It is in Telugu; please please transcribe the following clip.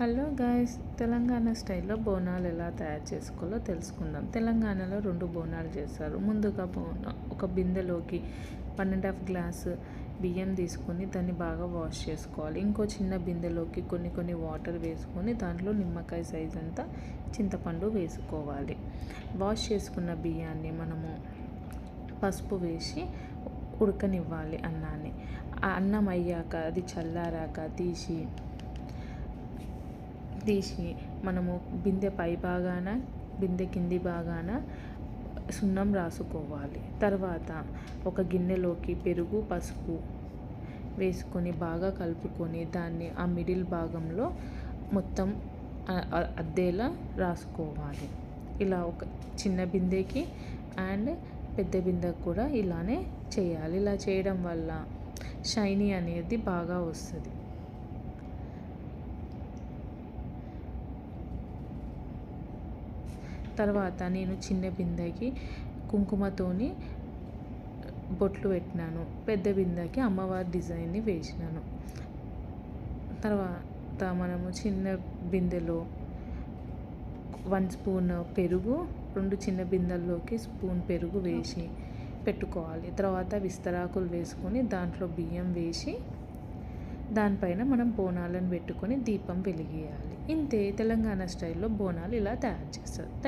హలో గాయస్ తెలంగాణ స్టైల్లో బోనాలు ఎలా తయారు చేసుకోవాలో తెలుసుకుందాం. తెలంగాణలో రెండు బోనాలు చేస్తారు ముందుగా బోన ఒక బిందెలోకి వన్ అండ్ హాఫ్ గ్లాస్ బియ్యం తీసుకొని దాన్ని బాగా వాష్ చేసుకోవాలి. ఇంకో చిన్న బిందెలోకి కొన్ని కొన్ని వాటర్ వేసుకొని దాంట్లో నిమ్మకాయ సైజ్ అంతా చింతపండు వేసుకోవాలి. వాష్ చేసుకున్న బియ్యాన్ని మనము పసుపు వేసి ఉడకనివ్వాలి అన్నాన్ని. అన్నం అయ్యాక అది చల్లారాక తీసి తీసి మనము బిందె పై భాగాన బిందె కింది భాగాన సున్నం రాసుకోవాలి. తర్వాత ఒక గిన్నెలోకి పెరుగు పసుపు వేసుకొని బాగా కలుపుకొని దాన్ని ఆ మిడిల్ భాగంలో మొత్తం అద్దేలా రాసుకోవాలి. ఇలా ఒక చిన్న బిందెకి అండ్ పెద్ద బిందెకి కూడా ఇలానే చేయాలి. ఇలా చేయడం వల్ల షైనీ అనేది బాగా వస్తుంది. తర్వాత నేను చిన్న బిందెకి కుంకుమతోని బొట్లు పెట్టినాను. పెద్ద బిందెకి అమ్మవారి డిజైన్ని వేసినాను. తర్వాత మనము చిన్న బిందెలో వన్ స్పూన్ పెరుగు రెండు చిన్న బిందెల్లోకి స్పూన్ పెరుగు వేసి పెట్టుకోవాలి. తర్వాత విస్తరాకులు వేసుకొని దాంట్లో బియ్యం వేసి దానిపైన మనం బోనాలను పెట్టుకొని దీపం వెలిగేయాలి. ఇంతే తెలంగాణ స్టైల్లో బోనాలు ఇలా తయారు చేస్తారు.